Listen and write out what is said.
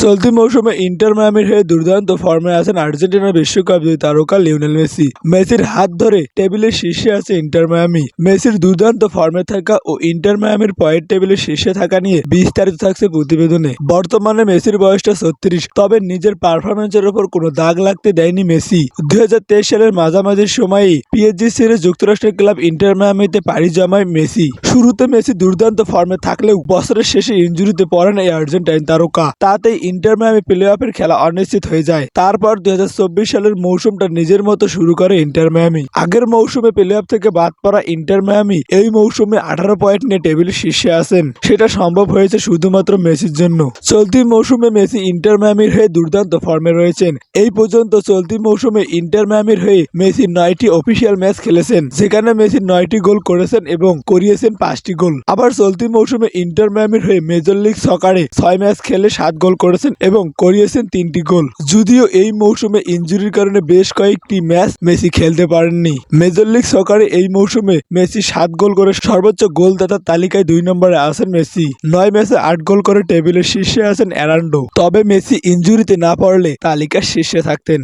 চলতি মৌসুমে ইন্টার মায়ামির হয়ে দুর্দান্ত ফর্মে আছেন আর্জেন্টিনার বিশ্বকাপ জয়ী তারকা লিওনেল মেসি। মেসির হাত ধরে টেবিলের শীর্ষে আছে ইন্টার মায়ামি। মেসির দুর্দান্ত ফর্মে থাকা ও ইন্টার মায়ামির পয়েন্ট টেবিলের শীর্ষে থাকা নিয়ে বিস্তারিত থাকছে প্রতিবেদনে। বর্তমানে মেসির বয়সটা ছত্রিশ, তবে নিজের পারফরমেন্সের ওপর কোনো দাগ লাগতে দেয়নি মেসি। দুই হাজার তেইশ সালের মাঝামাঝি সময়ে পিএসজি ছেড়ে যুক্তরাষ্ট্রের ক্লাব ইন্টার মায়ামিতে পাড়ি জমায় মেসি। শুরুতে মেসি দুর্দান্ত ফর্মে থাকলেও বছরের শেষে ইনজুরিতে পড়েন এই আর্জেন্টাইন তারকা। তাতেই ইন্টার মায়ামি প্লে অফের খেলা অনিশ্চিত হয়ে যায়। তারপর দুই হাজার চব্বিশ সালের মৌসুমটা নিজের মতো শুরু করে ইন্টার মায়ামি। আগের মৌসুমে প্লে অফ থেকে বাদ পড়া ইন্টার মায়ামি এই মৌসুমে আঠারো পয়েন্ট নিয়ে টেবিল শীর্ষে আছেন। সেটা সম্ভব হয়েছে শুধুমাত্র মেসির জন্য। চলতি মৌসুমে মেসি ইন্টার মায়ামির হয়ে দুর্দান্ত ফর্মে রয়েছেন। এই পর্যন্ত চলতি মৌসুমে ইন্টার মায়ামির হয়ে মেসি নয়টি অফিসিয়াল ম্যাচ খেলেছেন, যেখানে মেসি নয়টি গোল করেছেন এবং করিয়েছেন পাঁচটি গোল। আবার চলতি মৌসুমে ইন্টার মায়ামির হয়ে মেজর লিগ সকারে ছয় ম্যাচ খেলে সাত গোল করেছেন এবং করিয়েছেন তিনটি গোল। যদিও এই মৌসুমে ইঞ্জুরির কারণে বেশ কয়েকটি ম্যাচ মেসি খেলতে পারেননি। মেজর লিগ সকারে এই মৌসুমে মেসি সাত গোল করে সর্বোচ্চ গোলদাতার তালিকায় দুই নম্বরে আছেন মেসি। নয় ম্যাচে আট গোল করে টেবিলের শীর্ষে আছেন অ্যারান্ডো। তবে মেসি ইঞ্জুরিতে না পড়লে তালিকার শীর্ষে থাকতেন।